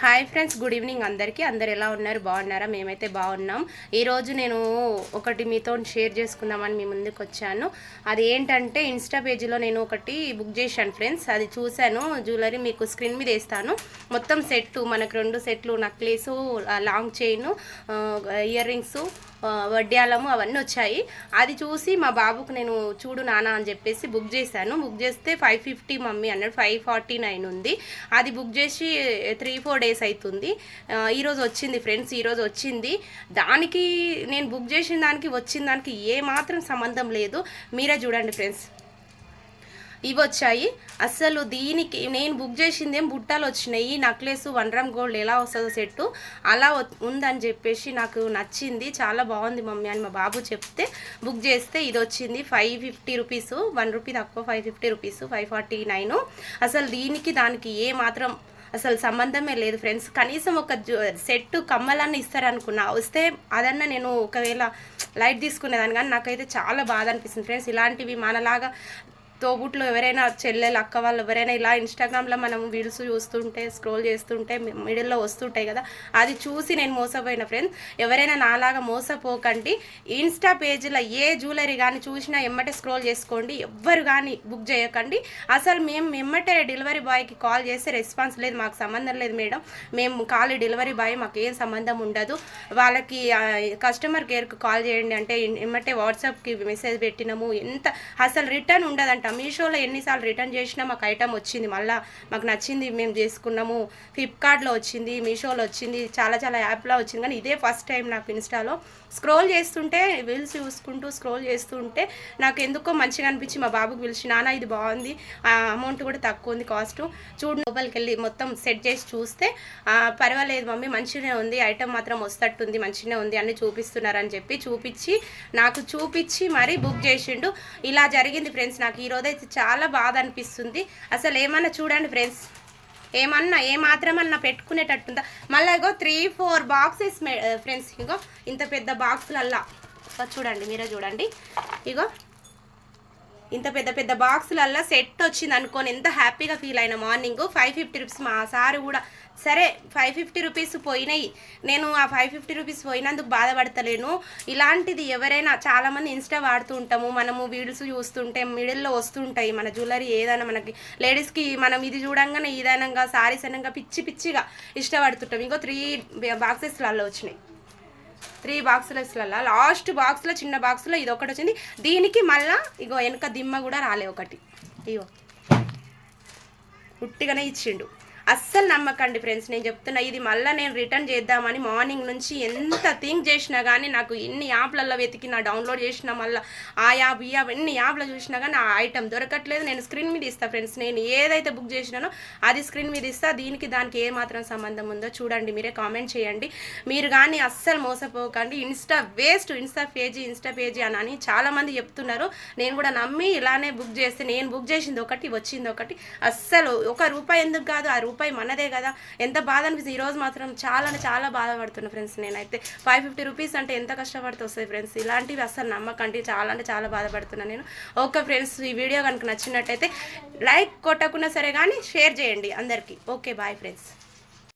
Hi friends good evening అందరికీ. అందరు ఎలా ఉన్నారు? బాగున్నారా? మేమైతే బాగున్నాం. ఈరోజు నేను ఒకటి మీతో షేర్ చేసుకుందామని మీ ముందుకు వచ్చాను. అది ఏంటంటే ఇన్స్టా పేజీలో నేను ఒకటి బుక్ చేశాను ఫ్రెండ్స్. అది చూశాను. జ్యువెలరీ మీకు స్క్రీన్ మీద వేస్తాను. మొత్తం సెట్ మనకు రెండు సెట్లు necklace long chain earrings వడ్డ్యాలము అవన్నీ వచ్చాయి. అది చూసి మా బాబుకు నేను చూడు నాన్న అని చెప్పేసి బుక్ చేశాను. బుక్ చేస్తే ఫైవ్ ఫిఫ్టీ మమ్మీ అన్నాడు. ఫైవ్ ఫార్టీ నైన్ ఉంది. అది బుక్ చేసి త్రీ ఫోర్ డేస్ అవుతుంది ఈరోజు వచ్చింది ఫ్రెండ్స్ ఈరోజు వచ్చింది. దానికి నేను బుక్ చేసిన దానికి వచ్చిన దానికి ఏ మాత్రం సంబంధం లేదు. మీరే చూడండి ఫ్రెండ్స్. ఇవి వచ్చాయి అసలు దీనికి నేను బుక్ చేసింది ఏం బుట్టాలు వచ్చినాయి. నక్లెస్ వన్ రామ్ గోల్డ్ ఎలా వస్తుందో సెట్ అలా ఉందని చెప్పేసి నాకు నచ్చింది. చాలా బాగుంది మమ్మీ అని మా బాబు చెప్తే బుక్ చేస్తే ఇది వచ్చింది five fifty rupees one rupee తక్కువ five fifty rupees five forty nine. అసలు దీనికి దానికి ఏ మాత్రం అసలు సంబంధమే లేదు ఫ్రెండ్స్. కనీసం ఒక సెట్ కమ్మలన్నీ ఇస్తారనుకున్నా వస్తే అదన్నా నేను ఒకవేళ లైట్ తీసుకునేదాన్ని కానీ నాకైతే చాలా బాధ అనిపిస్తుంది. ఫ్రెండ్స్ ఇలాంటివి మనలాగా తోబుట్లో ఎవరైనా చెల్లెలు అక్క వాళ్ళు ఎవరైనా ఇలా ఇన్స్టాగ్రామ్లో మనం వీడియోస్ చూస్తుంటే స్క్రోల్ చేస్తుంటే మిడిల్లో వస్తుంటాయి కదా అది చూసి నేను మోసపోయిన ఫ్రెండ్స్ ఎవరైనా నాలాగా మోసపోకండి. ఇన్స్టా పేజీలో ఏ జ్యువెలరీ కానీ చూసినా ఎమ్మటే స్క్రోల్ చేసుకోండి. ఎవ్వరు కానీ బుక్ చేయకండి. అసలు మేము ఎమ్మటే డెలివరీ బాయ్కి కాల్ చేస్తే రెస్పాన్స్ లేదు మాకు సంబంధం లేదు మేడం. మేము కాల్ డెలివరీ బాయ్ మాకు ఏం సంబంధం ఉండదు. వాళ్ళకి కస్టమర్ కేర్కి కాల్ చేయండి అంటే ఎమ్మటే వాట్సాప్కి మెసేజ్ పెట్టినాము. ఎంత అసలు రిటర్న్ ఉండదంట. మీషోలో ఎన్నిసార్లు రిటర్న్ చేసినా మాకు ఐటమ్ వచ్చింది. మళ్ళీ మాకు నచ్చింది మేము చేసుకున్నాము. ఫ్లిప్కార్ట్లో వచ్చింది మీషోలో వచ్చింది చాలా చాలా యాప్లో వచ్చింది. కానీ ఇదే ఫస్ట్ టైం నాకు ఇన్స్టాలో. స్క్రోల్ చేస్తుంటే రీల్స్ చూసుకుంటూ స్క్రోల్ చేస్తుంటే నాకు ఎందుకో మంచిగా అనిపించి మా బాబుకి పిలిచి నాన్న ఇది బాగుంది. అమౌంట్ కూడా తక్కువ ఉంది కాస్ట్. చూడు లోపలికి వెళ్ళి మొత్తం సెట్ చేసి చూస్తే పర్వాలేదు మమ్మీ మంచిగానే ఉంది. ఐటమ్ మాత్రం వస్తట్టుంది మంచిగానే ఉంది. అన్ని చూపిస్తున్నారని చెప్పి చూపించి నాకు చూపించి మరీ బుక్ చేసిండు. ఇలా జరిగింది ఫ్రెండ్స్. నాకు ఈరోజు అయితే చాలా బాధ అనిపిస్తుంది. అసలు ఏమన్నా చూడండి ఫ్రెండ్స్. ఏమన్నా ఏ మాత్రమన్నా పెట్టుకునేటట్టుందా? మళ్ళీ ఇగో త్రీ ఫోర్ బాక్సెస్ ఫ్రెండ్స్ ఇగో ఇంత పెద్ద బాక్సులల్లా చూడండి మీరే చూడండి. ఇగో ఇంత పెద్ద పెద్ద బాక్సులల్లా సెట్ వచ్చింది అనుకోని ఎంత హ్యాపీగా ఫీల్ అయిన మార్నింగ్ ఫైవ్ ఫిఫ్టీ రూపీస్ మా సారు కూడా సరే ఫైవ్ ఫిఫ్టీ రూపీస్ పోయినాయి. నేను ఆ ఫైవ్ ఫిఫ్టీ రూపీస్ పోయినందుకు బాధపడతలేను. ఇలాంటిది ఎవరైనా చాలామంది ఇన్స్టా వాడుతూ ఉంటాము. మనము వీడియోస్ చూస్తుంటే మిడిల్లో వస్తుంటాయి. మన జ్యువెలరీ ఏదైనా మనకి లేడీస్కి మనం ఇది చూడంగానే ఇదనంగా సారీస్ అనంగా పిచ్చి పిచ్చిగా ఇష్టపడుతుంటాం. ఇంకో త్రీ బాక్సెస్లలో వచ్చినాయి. త్రీ బాక్సులస్లలో లాస్ట్ బాక్స్లో చిన్న బాక్స్లో ఇది ఒకటి వచ్చింది. దీనికి మళ్ళా ఇగో వెనక దిమ్మ కూడా రాలే ఒకటి. ఇగో. ఉట్టిగానే ఇచ్చిండు. అస్సలు నమ్మకండి ఫ్రెండ్స్ నేను చెప్తున్నా ఇది మళ్ళీ నేను రిటర్న్ చేద్దామని మార్నింగ్ నుంచి ఎంత థింక్ చేసినా కానీ నాకు ఎన్ని యాప్లలో వెతికినా డౌన్లోడ్ చేసినా మళ్ళీ ఆ యాప్ ఈ యాప్ ఎన్ని యాప్లో చూసినా కానీ ఆ ఐటమ్ దొరకట్లేదు. నేను స్క్రీన్ మీద ఇస్తా ఫ్రెండ్స్ నేను ఏదైతే బుక్ చేసినానో అది స్క్రీన్ మీద ఇస్తా. దీనికి దానికి ఏ మాత్రం సంబంధం ఉందో చూడండి మీరే కామెంట్ చేయండి. మీరు కానీ అస్సలు మోసపోకండి. Insta waste Insta page Insta page అని అని చాలామంది చెప్తున్నారు. నేను కూడా నమ్మి ఇలానే బుక్ చేస్తే నేను బుక్ చేసింది ఒకటి వచ్చింది ఒకటి. అస్సలు ఒక రూపాయి ఎందుకు కాదు ఆ రూపాయి మనదే కదా. ఎంత బాధ అనిపిస్తుంది? ఈరోజు మాత్రం చాలా అంటే చాలా బాధపడుతున్నా ఫ్రెండ్స్ నేనైతే. ఫైవ్ ఫిఫ్టీ రూపీస్ అంటే ఎంత కష్టపడితే వస్తాయి ఫ్రెండ్స్. ఇలాంటివి అస్సలు నమ్మకండి. చాలా అంటే చాలా బాధపడుతున్నాను నేను. ఓకే ఫ్రెండ్స్ ఈ వీడియో కనుక నచ్చినట్టయితే లైక్ కొట్టకున్నా సరే కానీ షేర్ చేయండి అందరికీ. Okay bye friends